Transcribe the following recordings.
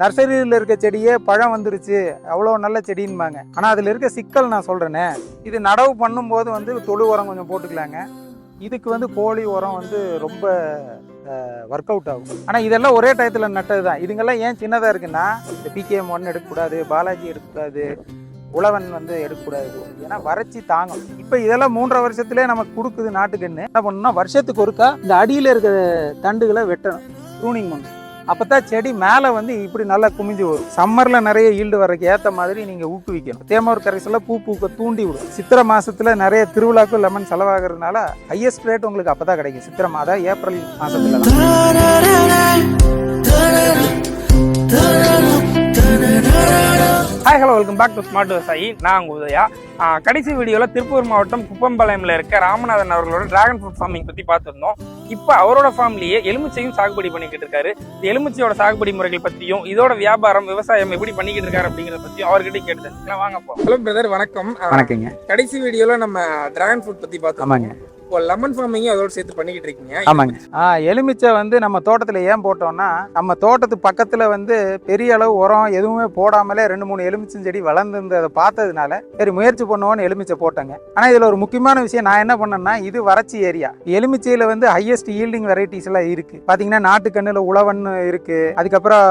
நர்சரியில் இருக்க செடியே பழம் வந்துருச்சு. அவ்வளோ நல்ல செடின்பாங்க. ஆனால் அதில் இருக்க சிக்கல் நான் சொல்கிறேனே இது நடவு பண்ணும்போது வந்து தொழு உரம் கொஞ்சம் போட்டுக்கலாங்க. இதுக்கு வந்து கோழி உரம் வந்து ரொம்ப ஒர்க் அவுட் ஆகும். ஆனால் இதெல்லாம் ஒரே டயத்தில் நட்டது தான் இதுங்கெல்லாம் ஏன் சின்னதாக இருக்குன்னா இந்த பிகேஎம் ஒன் எடுக்கக்கூடாது பாலாஜி எடுக்கக்கூடாது உழவன் வந்து எடுக்கக்கூடாது. ஏன்னா வறட்சி தாங்கும். இப்போ இதெல்லாம் மூன்றரை வருஷத்துலேயே நமக்கு கொடுக்குது நாட்டுக்குன்னு என்ன பண்ணணும்னா வருஷத்துக்கு ஒருக்கா இந்த அடியில் இருக்கிற தண்டுகளை வெட்டணும். ப்ரூனிங் பண்ணணும். அப்போ தான் செடி மேலே வந்து இப்படி நல்லா குமிஞ்சு வரும். சம்மரில் நிறைய ஈல்டு வரக்கு ஏற்ற மாதிரி நீங்கள் ஊக்குவிக்கணும். தேமூர் கரைசலில் பூ பூக்க தூண்டி விடும். சித்திரை மாதத்தில் நிறைய திருவிழாக்கும் லெமன் செலவாகிறதுனால ஹையஸ்ட் ரேட் உங்களுக்கு அப்போ தான் கிடைக்கும். சித்திரை மாதம் ஏப்ரல் மாதத்தில் தான் hi hello welcome back to smart விவசாயி நான் உங்க உதயா. கடைசி வீடியோவில் திருப்பூர் மாவட்டம் குப்பம்பாளையம்ல இருக்க ராமநாதன் அவர்களோட டிராகன் ஃப்ரூட் ஃபார்மிங் பற்றி பார்த்துருந்தோம். இப்போ அவரோட ஃபார்ம்லேயே எலுமிச்சையும் சாகுபடி பண்ணிக்கிட்டு இருக்காரு. இந்த எலுமிச்சையோட சாகுபடி முறைகள் பற்றியும் இதோட வியாபாரம் விவசாயம் எப்படி பண்ணிக்கிட்டு இருக்காரு அப்படிங்கிறத பற்றியும் அவர்கிட்ட கேட்டு தெரிஞ்சுக்கலாம் வாங்க போ ஹலோ பிரதர் வணக்கம். வணக்கங்க. கடைசி வீடியோவில் நம்ம டிராகன் ஃப்ரூட் பற்றி பார்த்தோம் ஆமாங்க. இப்போ லெமன் ஃபார்மிங்கும் அதோட சேர்த்து பண்ணிக்கிட்டு இருக்கீங்க. ஆமாங்க. ஆ எலுமிச்சை வந்து நம்ம தோட்டத்தில் ஏன் போட்டோம்னா நம்ம தோட்டத்து பக்கத்தில் வந்து பெரிய அளவு உரம் எதுவுமே போடாமலே ரெண்டு மூணு எலுமிச்சம் செடி வளர்ந்துருந்ததை பார்த்ததுனால சரி முயற்சி பண்ணுவோன்னு எலுமிச்சை போட்டேங்க. ஆனால் இதில் ஒரு முக்கியமான விஷயம் நான் என்ன பண்ணேன்னா இது வறட்சி ஏரியா. எலுமிச்சையில் வந்து ஹையஸ்ட் ஈல்டிங் வெரைட்டிஸ் எல்லாம் இருக்கு. பார்த்தீங்கன்னா நாட்டுக்கண்ணில் உழவன் இருக்கு. அதுக்கப்புறம்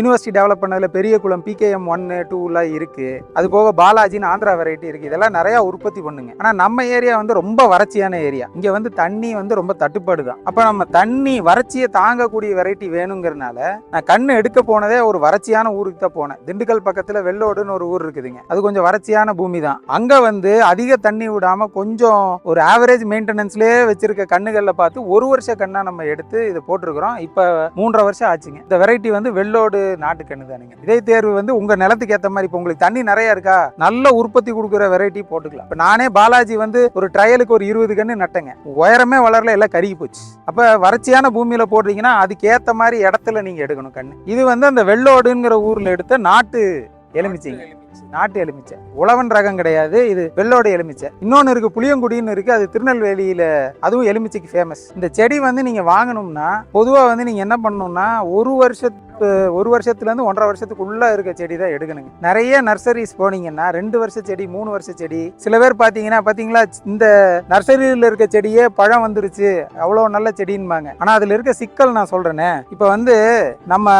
யூனிவர்சிட்டி டெவலப் பண்ணதில் பெரிய குளம் பிகேஎம் ஒன்னு டூலாம் இருக்கு. அது போக பாலாஜின்னு ஆந்திரா வெரைட்டி இருக்கு. இதெல்லாம் நிறைய உற்பத்தி பண்ணுங்க. ஆனால் நம்ம ஏரியா வந்து ரொம்ப வறட்சியான ஏரியா இங்க வந்து தண்ணி வந்து ரொம்ப தட்டுப்பாடு தான் அப்ப நம்ம தண்ணி வறட்சியை தாங்கக்கூடிய வெரைட்டி வேணுங்கிறனால நான் கண்ணு எடுக்க போனதே ஒரு வறட்சியான ஊருக்கு தான் போனேன். திண்டுக்கல் பக்கத்துல வெள்ளோடுன்னு ஒரு ஊர் இருக்குதுங்க. அது கொஞ்சம் வறட்சியான பூமி தான் அங்க வந்து அதிக தண்ணி விடாம கொஞ்சம் ஒரு ஆவரேஜ் மெயின்டெனன்ஸ்லயே வச்சிருக்க கண்ணுகளில் பார்த்து ஒரு வருஷ கண்ணா நம்ம எடுத்து இதை போட்டிருக்கிறோம். இப்ப மூன்றரை வருஷம் ஆச்சுங்க. இந்த வெரைட்டி வந்து வெள்ளோடு நாட்டு கண்ணு தானுங்க. இதே தேர்வு வந்து உங்க நிலத்துக்கு ஏத்த மாதிரி இப்போ உங்களுக்கு தண்ணி நிறைய இருக்கா? நல்ல உற்பத்தி கொடுக்குற வெரைட்டி போட்டுக்கலாம். இப்போ நானே பாலாஜி வந்து ஒரு ட்ரையலுக்கு ஒரு இருபது கன்று நட்டங்க. உயரமே வளரல எல்லாம் கருகி போச்சு. அப்போ வறட்சியான பூமியில் போடுறீங்கன்னா அதுக்கேற்ற மாதிரி இடத்துல நீங்கள் எடுக்கணும் கண்ணு. இது வந்து அந்த வெள்ளோடுங்கிற ஊரில் எடுத்த நாட்டு எலுமிச்சைங்க. நாட்டு எலுமிச்சை. உழவன் ரகம் கிடையாது இது வெள்ளோட எலுமிச்சை. இன்னொன்று இருக்கு புளியங்குடின்னு இருக்கு அது திருநெல்வேலியில அதுவும் எலுமிச்சைக்கு ஃபேமஸ் இந்த செடி வந்து நீங்க வாங்கணும்னா பொதுவாக வந்து நீங்க என்ன பண்ணணும்னா ஒரு வருஷத்து ஒரு வருஷத்துலேருந்து ஒன்றரை வருஷத்துக்குள்ள இருக்க செடி தான் எடுக்கணுங்க. நிறைய நர்சரிஸ் போனீங்கன்னா ரெண்டு வருஷ செடி மூணு வருஷ செடி சில பேர் பார்த்தீங்கன்னா பார்த்தீங்களா இந்த நர்சரியில் இருக்க செடியே பழம் வந்துருச்சு அவ்வளோ நல்ல செடின்பாங்க. ஆனால் அதில் இருக்க சிக்கல் நான் சொல்கிறேனே இப்போ வந்து நம்ம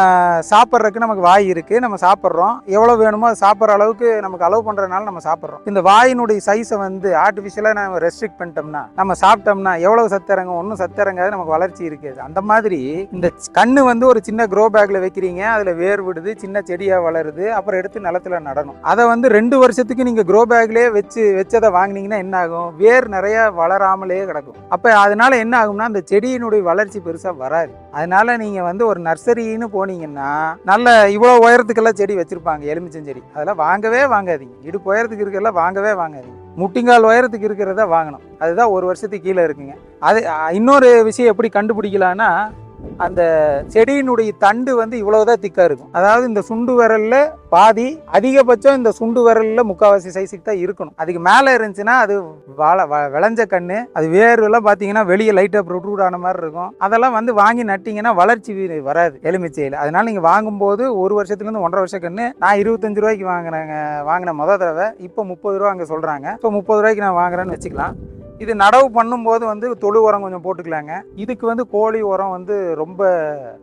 சாப்பிட்றதுக்கு நமக்கு வாய் இருக்குது நம்ம சாப்பிட்றோம். எவ்வளோ வேணுமோ அது சாப்பிட்ற அளவுக்கு நமக்கு அலோவ் பண்ணுறதுனால நம்ம சாப்பிட்றோம். இந்த வாயினுடைய சைஸை வந்து ஆர்டிஃபிஷியலாக நம்ம ரெஸ்ட்ரிக்ட் பண்ணிட்டோம்னா நம்ம சாப்பிட்டோம்னா எவ்வளவு சத்தறங்கும் ஒன்றும் சத்து நமக்கு வளர்ச்சி இருக்காது. அந்த மாதிரி இந்த கண்ணு வந்து ஒரு சின்ன க்ரோ பேக்கில் வைக்கிறீங்க அதில் வேர் விடுது சின்ன செடியாக வளருது அப்புறம் எடுத்து நிலத்துல நடணும். அதை வந்து ரெண்டு வருஷத்துக்கு நீங்கள் க்ரோ பேக்லேயே வச்சு வச்சதை வாங்குனீங்கன்னா என்ன ஆகும்? வேர் நிறைய வளராமலே கிடக்கும். அப்போ அதனால என்ன ஆகும்னா அந்த செடியினுடைய வளர்ச்சி பெருசாக வராது. அதனால நீங்கள் வந்து ஒரு நர்சரின்னு போனீங்கன்னா நல்ல இவ்வளோ உயரத்துக்கெல்லாம் செடி வச்சுருப்பாங்க எலுமிச்சம் செடி அதெல்லாம் வாங்கவே வாங்காதீங்க. இடுப்பு உயரத்துக்கு இருக்கிறதெல்லாம் வாங்கவே வாங்காதீங்க. முட்டிங்கால் உயரத்துக்கு இருக்கிறத வாங்கணும். அதுதான் ஒரு வருஷத்துக்கு கீழே இருக்குங்க. அது இன்னொரு விஷயம் எப்படி கண்டுபிடிக்கலான்னா அந்த செடியினுடைய தண்டு வந்து இவ்வளவுதான் திக்கா இருக்கும். அதாவது இந்த சுண்டு விரல்ல பாதி அதிகபட்சம் இந்த சுண்டு விரல்ல முக்காவாசி சைஸுக்கு தான் இருக்கணும். அதுக்கு மேல இருந்துச்சுன்னா அது வாழ வ- விளைஞ்ச கண்ணு அது வேர்வெல்லாம் பார்த்தீங்கன்னா பாத்தீங்கன்னா வெளியே லைட்டா ப்ரொட்ரூட் ஆன மாதிரி இருக்கும். அதெல்லாம் வந்து வாங்கி நட்டிங்கன்னா வளர்ச்சி வராது எலுமிச்சையில். அதனால நீங்க வாங்கும்போது ஒரு வருஷத்துல இருந்து ஒன்றரை வருஷம் கண்ணு. நான் இருபத்தஞ்சு ரூபாய்க்கு வாங்கினாங்க வாங்கின முத தடவை. இப்போ முப்பது ரூபா அங்கே சொல்றாங்க. இப்போ முப்பது ரூபாய்க்கு நான் வாங்குறேன்னு வச்சுக்கலாம். இது நடவு பண்ணும்போது வந்து தொழு உரம் கொஞ்சம் போட்டுக்கலாங்க. இதுக்கு வந்து கோழி உரம் வந்து ரொம்ப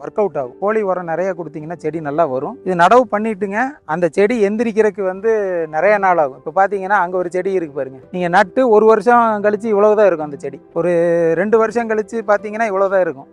ஒர்க் அவுட் ஆகும். கோழி உரம் நிறைய கொடுத்தீங்கன்னா செடி நல்லா வரும். இது நடவு பண்ணிட்டுங்க அந்த செடி எந்திரிக்கிறதுக்கு வந்து நிறைய நாள் ஆகும். இப்போ பார்த்தீங்கன்னா அங்கே ஒரு செடி இருக்கு பாருங்க. நீங்கள் நட்டு ஒரு வருஷம் கழிச்சு இவ்வளவு தான் இருக்கும் அந்த செடி. ஒரு ரெண்டு வருஷம் கழிச்சு பார்த்தீங்கன்னா இவ்வளோ தான் இருக்கும்.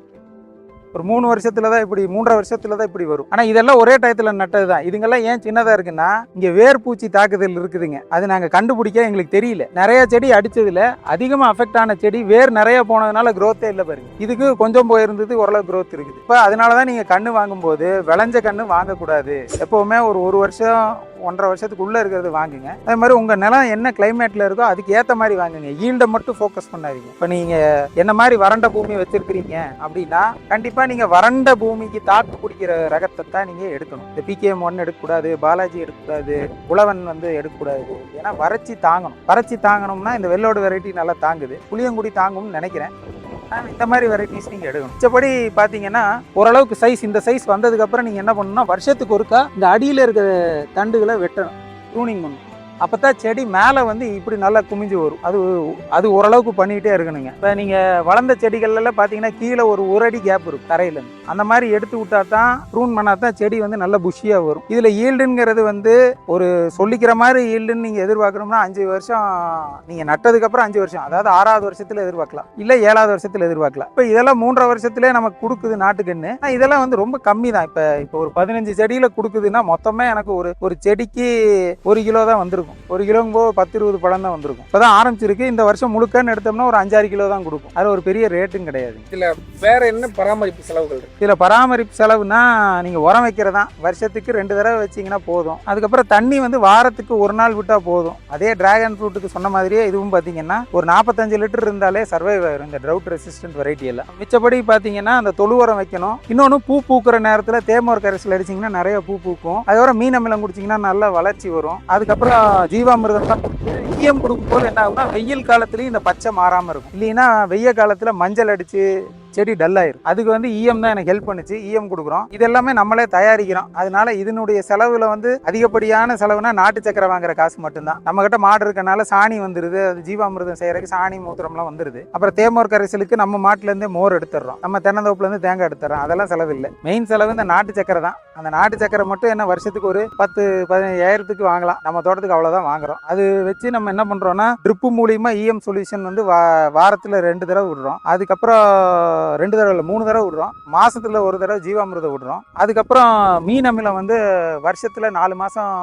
ஒரு மூணு வருஷத்துல தான் இப்படி மூன்றரை வருஷத்துல தான் இப்படி வரும். ஆனால் இதெல்லாம் ஒரே டயத்தில் நட்டது தான் இதுங்கெல்லாம் ஏன் சின்னதாக இருக்குன்னா இங்கே வேர்பூச்சி தாக்குதல் இருக்குதுங்க. அது நாங்கள் கண்டுபிடிக்க எங்களுக்கு தெரியல. நிறைய செடி அடிச்சதுல அதிகமாக அஃபெக்ட் ஆன செடி வேர் நிறைய போனதுனால க்ரோத்தே இல்லை பாருங்க. இதுக்கு கொஞ்சம் போயிருந்தது ஓரளவு க்ரோத் இருக்குது. இப்போ அதனால தான் நீங்கள் கண்ணு வாங்கும்போது விளைஞ்ச கண்ணு வாங்கக்கூடாது. எப்போவுமே ஒரு ஒரு வருஷம் ஒன்றரை வருஷத்துக்குள்ளே இருக்கிறது வாங்குங்க. அதே மாதிரி உங்கள் நிலம் என்ன கிளைமேட்டில் இருக்கோ அதுக்கு ஏற்ற மாதிரி வாங்குங்க. ஈல்டை மட்டும் ஃபோக்கஸ் பண்ணாதீங்க. இப்போ நீங்கள் என்ன மாதிரி வறண்ட பூமி வச்சுருக்கிறீங்க அப்படின்னா கண்டிப்பாக நீங்கள் வறண்ட பூமிக்கு தாக்கு பிடிக்கிற ரகத்தை தான் நீங்கள் எடுக்கணும். இந்த பிகேஎம் ஒன் எடுக்கக்கூடாது பாலாஜி எடுக்கக்கூடாது உழவன் வந்து எடுக்கக்கூடாது. ஏன்னா வறட்சி தாங்கணும். வறட்சி தாங்கணும்னா இந்த வெள்ளோடு வெரைட்டி நல்லா தாங்குது. புளியங்குடி தாங்கும்னு நினைக்கிறேன். இந்த மாதிரி வெரைட்டிஸ் நீங்கள் எடுக்கணும். மிச்சப்படி பார்த்தீங்கன்னா ஓரளவுக்கு சைஸ் இந்த சைஸ் வந்ததுக்கப்புறம் நீங்கள் என்ன பண்ணணும்னா வருஷத்துக்கு ஒருக்கா இந்த அடியில் இருக்கிற தண்டுகளை வெட்டணும். ட்ரூனிங் பண்ணணும். அப்போ தான் செடி மேலே வந்து இப்படி நல்லா குமிஞ்சு வரும். அது அது ஓரளவுக்கு பண்ணிக்கிட்டே இருக்கணுங்க. இப்போ நீங்கள் வளர்ந்த செடிகள்லாம் பார்த்தீங்கன்னா கீழே ஒரு ஒரு அடி கேப் இருக்கும் தரையிலேருந்து அந்த மாதிரி எடுத்து விட்டா தான் ப்ரூன் பண்ணால் தான் செடி வந்து நல்ல புஷியாக வரும். இதில் ஈல்டுங்கிறது வந்து ஒரு சொல்லிக்கிற மாதிரி ஈல்டுன்னு நீங்கள் எதிர்பார்க்கணும்னா அஞ்சு வருஷம் நீங்கள் நட்டதுக்கப்புறம் அஞ்சு வருஷம் அதாவது ஆறாவது வருஷத்தில் எதிர்பார்க்கலாம். இல்லை ஏழாவது வருஷத்தில் எதிர்பார்க்கலாம். இப்போ இதெல்லாம் மூன்றரை வருஷத்துலேயே நமக்கு கொடுக்குது நாட்டுக்குன்னு இதெல்லாம் வந்து ரொம்ப கம்மி தான். இப்போ இப்போ ஒரு பதினஞ்சு செடியில் கொடுக்குதுன்னா மொத்தமே எனக்கு ஒரு ஒரு செடிக்கு ஒரு கிலோ தான் வந்திருக்கும். ஒரு கிலோங்க போது பத்து இருபது பழம் தான் வந்திருக்கும். இப்போ தான் ஆரம்பிச்சிருக்கு. இந்த வருஷம் முழுக்கன்னு எடுத்தோம்னா ஒரு அஞ்சாறு கிலோ தான் கொடுக்கும். அது ஒரு பெரிய ரேட்டும் கிடையாது. இதுல வேற என்ன பராமரிப்பு செலவுகள் இருக்கு? இதில் பராமரிப்பு செலவுனா நீங்கள் உரம் வைக்கிறதா? வருஷத்துக்கு ரெண்டு தடவை வச்சீங்கன்னா போதும். அதுக்கப்புறம் தண்ணி வந்து வாரத்துக்கு ஒரு நாள் விட்டால் போதும். அதே டிராகன் ஃப்ரூட்டுக்கு சொன்ன மாதிரியே இதுவும் பார்த்தீங்கன்னா ஒரு நாற்பத்தஞ்சு லிட்டர் இருந்தாலே சர்வைவ் ஆயிரும். இந்த ட்ரவுட் ரெசிஸ்டன்ட் வெரைட்டி எல்லாம். மிச்சப்படி பார்த்தீங்கன்னா அந்த தொழு உரம் வைக்கணும். இன்னொன்று பூ பூக்கிற நேரத்தில் தேமோர் கரைசல் அடிச்சிங்கன்னா நிறைய பூ பூக்கும். அதுக்கப்புறம் மீன் அமிலம் குடிச்சிங்கன்னா நல்ல வளர்ச்சி வரும். அதுக்கப்புறம் ஜீவாமிர்தம்லாம் ஈயம் கொடுக்கும்போது என்ன ஆகும்னா வெயில் காலத்துலேயும் இந்த பச்சை மாறாமல் இருக்கும். இல்லைன்னா வெய்ய காலத்தில் மஞ்சள் அடித்து செடி டல் ஆயிரும். அதுக்கு வந்து இஎம் தான் எனக்கு ஹெல்ப் பண்ணுச்சு. இஎம் கொடுக்குறோம். இது எல்லாமே நம்மளே தயாரிக்கிறோம். அதனால இதனுடைய செலவுல வந்து அதிகப்படியான செலவுனா நாட்டு சக்கரை வாங்குற காசு மட்டும்தான். நம்ம கிட்ட மாடு இருக்கனால சாணி வந்துருது. அது ஜீவாமிர்தம் செய்யறதுக்கு சாணி மூத்திரம்லாம் வந்துருது. அப்புறம் தேமோர் கரைசலுக்கு நம்ம மாட்டுல இருந்தே மோர் எடுத்துடுறோம். நம்ம தென்னந்தோப்புல இருந்து தேங்காய் எடுத்துறோம் அதெல்லாம் செலவு இல்லை மெயின் செலவு இந்த நாட்டு சக்கரை தான். அந்த நாட்டு சக்கரை மட்டும் என்ன வருஷத்துக்கு ஒரு பத்து பதினஞ்சாயிரத்துக்கு வாங்கலாம். நம்ம தோட்டத்துக்கு அவ்வளோதான் வாங்குறோம். அது வச்சு நம்ம என்ன பண்றோம்னா ட்ரிப்பு மூலியமா இஎம் சொல்யூஷன் வந்து வா வாரத்தில் ரெண்டு தடவை விடுறோம். அதுக்கப்புறம் ரெண்டு தடவை இல்லை மூணு தடவை விடுறோம். மாதத்தில் ஒரு தடவை ஜீவாமிர்தம் விடுறோம். அதுக்கப்புறம் மீன் அமிலம் வந்து வருஷத்தில் நாலு மாதம்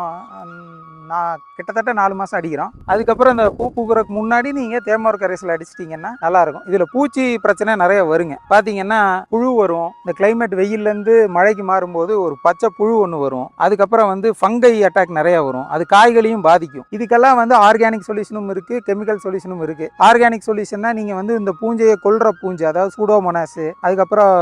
நான் கிட்டத்தட்ட நாலு மாதம் அடிக்கிறோம். அதுக்கப்புறம் இந்த பூ பூக்குறதுக்கு முன்னாடி நீங்கள் தேமோர் கரைசல் அடிச்சிட்டிங்கன்னா நல்லாயிருக்கும் இதில் பூச்சி பிரச்சனை நிறைய வருங்க. பார்த்தீங்கன்னா புழு வரும். இந்த கிளைமேட் வெயில்லேருந்து மழைக்கு மாறும்போது ஒரு பச்சை புழு ஒன்று வரும். அதுக்கப்புறம் வந்து ஃபங்கை அட்டாக் நிறைய வரும். அது காய்களையும் பாதிக்கும். இதுக்கெல்லாம் வந்து ஆர்கானிக் சொல்யூஷனும் இருக்கு. கெமிக்கல் சொல்யூஷனும் இருக்கு. ஆர்கானிக் சொல்யூஷன்னா நீங்க வந்து இந்த பூஞ்சையை கொல்ற பூஞ்சை அதாவது சூடோமோனாஸ் அதுக்கப்புறம்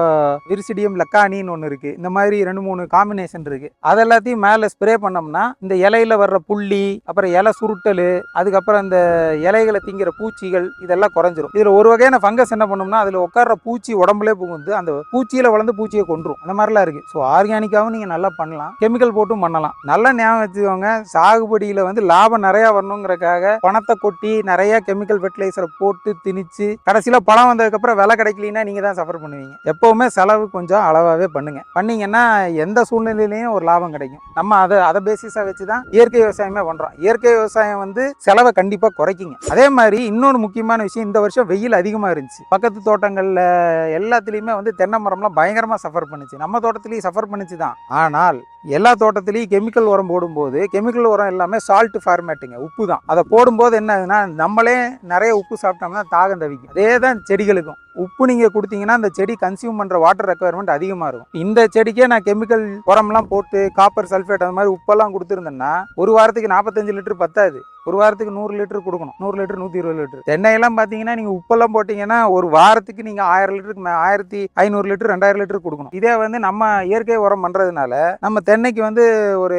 விரிசிடியம் லக்கானின்னு ஒன்று இருக்கு. இந்த மாதிரி ரெண்டு மூணு காம்பினேஷன் இருக்கு. அதெல்லாத்தையும் மேலே ஸ்ப்ரே பண்ணோம்னா இந்த இலையில வர்ற புள்ளி அப்புறம் இலை சுருட்டல் அதுக்கப்புறம் இந்த இலைகளை திங்கிற பூச்சிகள் இதெல்லாம் குறைஞ்சிரும். இதில் ஒரு வகையான ஃபங்கஸ் என்ன பண்ணோம்னா அதில் உட்கார்ற பூச்சி உடம்புலே புகுந்து அந்த பூச்சியில் வளர்ந்து பூச்சியை கொண்டுரும் அந்த மாதிரிலாம் இருக்குது ஸோ ஆர்கானிக்காகவும் நீங்கள் நல்லா பண்ணலாம். கெமிக்கல் போட்டும் பண்ணலாம். நல்லா ஞாபகம் வச்சுக்கோங்க சாகுபடியில் வந்து லாபம் நிறையா வரணுங்கிறக்காக பணத்தை கொட்டி நிறையா கெமிக்கல் ஃபெர்டிலைசரை போட்டு திணிச்சு கடைசியில் பழம் வந்ததுக்கப்புறம் விலை கிடைக்கலனா நீங்கள் தான் சஃபர் பண்ணுவீங்க. எப்போவுமே செலவு கொஞ்சம் அளவாகவே பண்ணுங்கள் பண்ணீங்கன்னா எந்த சூழ்நிலையிலையும் ஒரு லாபம் கிடைக்கும். நம்ம அதை அதை பேசிஸாக வச்சு தான் இயற்கை விவசாயம் விவசாயமே பண்ணுறோம் இயற்கை விவசாயம் வந்து செலவை கண்டிப்பாக குறைக்குங்க. அதே மாதிரி இன்னொரு முக்கியமான விஷயம் இந்த வருஷம் வெயில் அதிகமாக இருந்துச்சு. பக்கத்து தோட்டங்களில் எல்லாத்துலேயுமே வந்து தென்னை மரம்லாம் பயங்கரமாக சஃபர் பண்ணுச்சு. நம்ம தோட்டத்துலேயும் சஃபர் பண்ணுச்சு தான் ஆனால் எல்லா தோட்டத்துலேயும் கெமிக்கல் உரம் போடும்போது கெமிக்கல் உரம் எல்லாமே சால்ட் ஃபார்மேட்டுங்க உப்பு தான் அதை போடும்போது என்ன ஆகுதுன்னா நம்மளே நிறைய உப்பு சாப்பிட்டோம்னா தாகம் தவிக்கும். அதே தான் செடிகளுக்கும். உப்பு நீங்கள் கொடுத்தீங்கன்னா அந்த செடி கன்சியூம் பண்ணுற வாட்டர் ரெக்குவயர்மெண்ட் அதிகமாக இருக்கும். இந்த செடிக்கே நான் கெமிக்கல் உரம்லாம் போட்டு காப்பர் சல்ஃபேட் அந்த மாதிரி உப்பெல்லாம் கொடுத்துருந்தேன்னா ஒரு வாரத்துக்கு நாற்பத்தஞ்சு லிட்டர் பத்தாது. ஒரு வாரத்துக்கு நூறு லிட்டர் கொடுக்கணும். நூறு லிட்டர் நூற்றி இருபது லிட்டர். தென்னையெல்லாம் பார்த்தீங்கன்னா நீங்கள் உப்பெல்லாம் போட்டிங்கன்னா ஒரு வாரத்துக்கு நீங்கள் ஆயிரம் லிட்டருக்கு ஆயிரத்தி ஐநூறு லிட்டர் ரெண்டாயிரம் லிட்டர் கொடுக்கணும். இதே வந்து நம்ம இயற்கை உரம் பண்ணுறதுனால நம்ம தென்னைக்கு வந்து ஒரு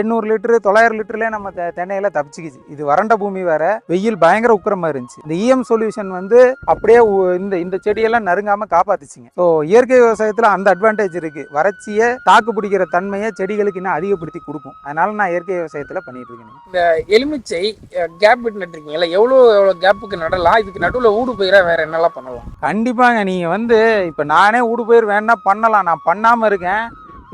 எண்ணூறு லிட்டரு தொள்ளாயிரம் லிட்டர்லேயே நம்ம தென்னையில் தப்பிச்சுக்குச்சு. இது வறண்ட பூமி வேற வெயில் பயங்கர உக்கிரமா இருந்துச்சு. இந்த இஎம் சொல்யூஷன் வந்து அப்படியே இந்த இந்த செடியெல்லாம் நறுங்காமல் காப்பாத்துச்சுங்க. ஸோ இயற்கை விவசாயத்தில் அந்த அட்வான்டேஜ் இருக்குது வறட்சியை தாக்கு பிடிக்கிற தன்மையை செடிகளுக்கு இன்னும் அதிகப்படுத்தி கொடுக்கும். அதனால நான் இயற்கை விவசாயத்தில் பண்ணிட்டு இருக்கேன். எலுமிச்சை கேப் விட்டு நட்டுருக்கீங்கல்ல எவ்வளோ எவ்வளோ கேப்புக்கு நடலாம்? இதுக்கு நடுவில் ஊடு பயிரா வேற என்னெல்லாம் பண்ணலாம்? கண்டிப்பாங்க நீங்கள் வந்து இப்போ நானே ஊடு பயிர் வேணா பண்ணலாம். நான் பண்ணாமல் இருக்கேன்.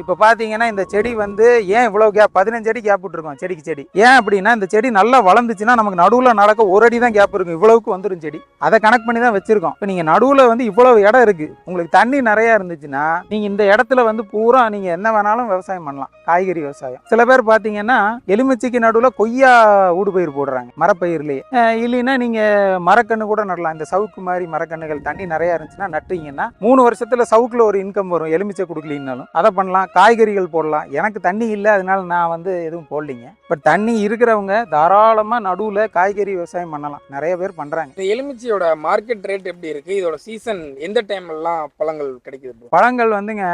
இப்போ பார்த்தீங்கன்னா இந்த செடி வந்து ஏன் இவ்வளோ கேப் பதினஞ்சு அடி கேப் விட்டுருக்கோம் செடிக்கு செடி? ஏன் அப்படின்னா இந்த செடி நல்லா வளர்ந்துச்சுன்னா நமக்கு நடுவில் நடக்க ஒரு அடி தான் கேப் இருக்கும். இவ்வளவுக்கு வந்துடும் செடி. அதை கனெக்ட் பண்ணி தான் வச்சிருக்கோம். இப்போ நீங்கள் நடுவில் வந்து இவ்வளவு இடம் இருக்குது உங்களுக்கு தண்ணி நிறையா இருந்துச்சுன்னா நீங்கள் இந்த இடத்துல வந்து பூரா நீங்கள் என்ன வேணாலும் விவசாயம் பண்ணலாம். காய்கறி விவசாயம். சில பேர் பார்த்தீங்கன்னா எலுமிச்சைக்கு நடுவில் கொய்யா ஊடுபயிர் போடுறாங்க மரப்பயிர்லேயே. இல்லைன்னா நீங்கள் மரக்கன்று கூட நடலாம். இந்த சவுக்கு மாதிரி மரக்கன்றுகள் தண்ணி நிறையா இருந்துச்சுன்னா நட்டுறீங்கன்னா மூணு வருஷத்தில் சவுக்குல ஒரு இன்கம் வரும். எலுமிச்சை கொடுக்கலினாலும் அதை பண்ணலாம். போடலாம் காய்கறிகள் போடலாம். எனக்கு தண்ணி இல்லை அதனால நான் வந்து எதுவும் போடலிங்க. பட் தண்ணி இருக்கிறவங்க தாராளமாக நடுவில் காய்கறி விவசாயம் பண்ணலாம். நிறைய பேர் பண்ணுறாங்க இந்த எலுமிச்சையோட மார்க்கெட் ரேட் எப்படி இருக்கு? இதோட சீசன் எந்த டைம்லாம் பழங்கள் கிடைக்குது? பழங்கள் வந்துங்க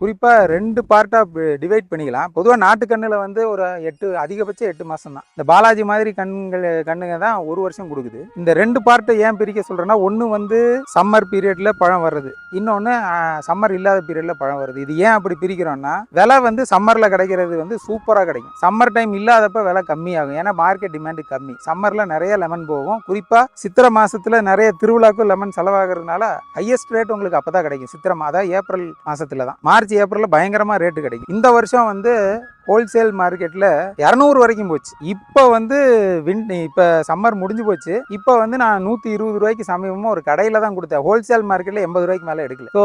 குறிப்பாக ரெண்டு பார்ட்டாக டிவைட் பண்ணிக்கலாம். பொதுவாக நாட்டுக்கண்ணில் வந்து ஒரு எட்டு அதிகபட்சம் எட்டு மாதம் தான். இந்த பாலாஜி மாதிரி கண்கள் கண்ணுங்க தான் ஒரு வருஷம் கொடுக்குது. இந்த ரெண்டு பார்ட்டை ஏன் பிரிக்க சொல்கிறேன்னா ஒன்று வந்து சம்மர் பீரியடில் பழம் வர்றது. இன்னொன்று சம்மர் இல்லாத பீரியடில் பழம் வருது இது ஏன் அப்படி பிரிக்கிறோம்னா விலை வந்து சம்மரில் கிடைக்கிறது வந்து சூப்பராக கிடைக்கும். சம்மர் டைம் இல்லாதப்ப விலை கம்மியாகும். ஏன்னா மார்க்கெட் டிமாண்டு கம்மி. சம்மரில் நிறைய லெமன் போகும். குறிப்பாக சித்திரை மாதத்தில் நிறைய திருவிழாக்கும் லெமன் செலவாகிறதுனால ஹையஸ்ட் ரேட் உங்களுக்கு அப்போ தான் கிடைக்கும். சித்திரை மாதம் ஏப்ரல் மாதத்தில் தான் மார்ச் ஏப்ரலில் பயங்கரமாக ரேட்டு கிடைக்கும். இந்த வருஷம் வந்து ஹோல்சேல் மார்க்கெட்டில் இரநூறு வரைக்கும் போச்சு. இப்போ வந்து வின் இப்போ சம்மர் முடிஞ்சு போச்சு. இப்போ வந்து நான் நூற்றி இருபது ரூபாய்க்கு சமீபமாக ஒரு கடையில் தான் கொடுத்தேன். ஹோல்சேல் மார்க்கெட்டில் எண்பது ரூபாய்க்கு மேலே எடுக்கல. ஸோ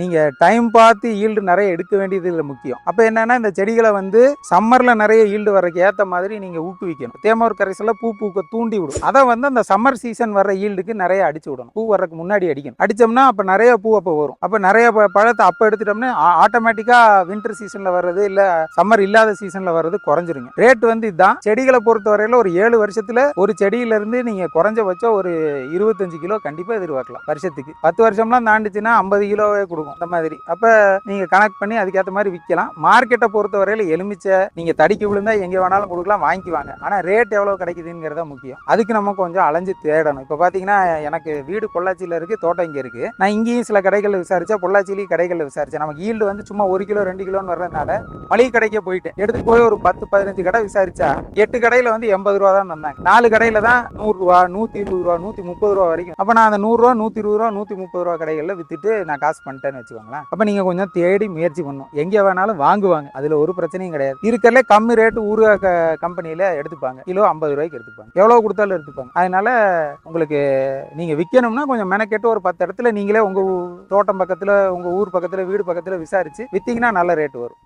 நீங்கள் டைம் பார்த்து ஈல்டு நிறைய எடுக்க வேண்டியது இதில் முக்கியம். அப்போ என்னென்னா இந்த செடிகளை வந்து சம்மரில் நிறைய ஈல்டு வர்றதுக்கு ஏற்ற மாதிரி நீங்கள் ஊக்குவிக்கணும். தேமர் கரைசலில் பூ பூக்க தூண்டி விடும் அதை வந்து அந்த சம்மர் சீசன் வர ஈல்டுக்கு நிறைய அடிச்சு விடணும். பூ வர்றதுக்கு முன்னாடி அடிக்கணும். அடிச்சோம்னா அப்போ நிறைய பூ அப்போ வரும். அப்போ நிறைய ப- பழத்தை அப்போ எடுத்துட்டோம்னா ஆட்டோமேட்டிக்காக வின்டர் சீசனில் வர்றது இல்லை சம்மர் இல்லாத சீசனில் வர்றது குறைஞ்சிருங்க. ரேட் வந்து இதுதான் செடிகளை பொறுத்த வரையில ஒரு ஏழு வருஷத்தில் ஒரு செடியில இருந்து நீங்கள் குறைஞ்சபட்சம் ஒரு இருபத்தஞ்சு கிலோ கண்டிப்பாக எதிர்பார்க்கலாம் வருஷத்துக்கு. பத்து வருஷம்லாம் தாண்டிச்சுன்னா ஐம்பது கிலோவே கொடுக்கும் அந்த மாதிரி. அப்போ நீங்கள் கனெக்ட் பண்ணி அதுக்கேற்ற மாதிரி விற்கலாம். மார்க்கெட்டை பொறுத்த வரையில எலுமிச்சை நீங்கள் தடிக்கு விழுந்தா எங்கே வேணாலும் கொடுக்கலாம் வாங்கிக்குவாங்க ஆனால் ரேட் எவ்வளோ கிடைக்குதுங்கிறத முக்கியம். அதுக்கு நம்ம கொஞ்சம் அலைஞ்சு தேடணும். இப்போ பார்த்தீங்கன்னா எனக்கு வீடு பொள்ளாச்சியில் இருக்குது தோட்டம் இங்கே இருக்குது நான் இங்கேயும் சில கடைகள் விசாரித்தேன் பொள்ளாச்சியிலையும் கடைகளில் விசாரித்தேன் நமக்கு ஈல்டு வந்து சும்மா ஒரு கிலோ ரெண்டு கிலோன்னு வர்றதுனால மளிகை கடைக்கே போயிட்டேன். எடுத்து போய் ஒரு பத்து பதினஞ்சு கடை விசாரிச்சா எட்டு கடையில் வந்து எண்பது ரூபா தான் தந்தாங்க. நாலு கடையில் தான் நூறுரூவா நூற்றி இருபது ரூபா நூற்றி முப்பது ரூபா வரைக்கும். அப்போ நான் அந்த நூறுரூவா நூற்றி இருபது ரூபா நூற்றி முப்பது ரூபா கடைகளில் வித்துட்டு நான் காசு பண்ணிட்டேன்னு வச்சுக்கோங்களேன். அப்போ நீங்கள் கொஞ்சம் தேடி முயற்சி பண்ணும். எங்கே வேணாலும் வாங்குவாங்க. அதில் ஒரு பிரச்சனையும் கிடையாது. இருக்கிறதுல கம்மி ரேட்டு ஊறுகாய் கம்பெனியில் எடுத்துப்பாங்க. கிலோ ஐம்பது ரூபாய்க்கு எடுத்துப்பாங்க. எவ்வளோ கொடுத்தாலும் எடுத்துப்பாங்க. அதனால உங்களுக்கு நீங்கள் விற்கணும்னா கொஞ்சம் மெனக்கெட்டு ஒரு பத்து இடத்துல நீங்களே உங்கள் தோட்டம் பக்கத்தில் உங்கள் ஊர் பக்கத்தில் வீடு பக்கத்தில் விசாரித்து விற்றீங்கன்னா நல்ல ரேட் வரும்.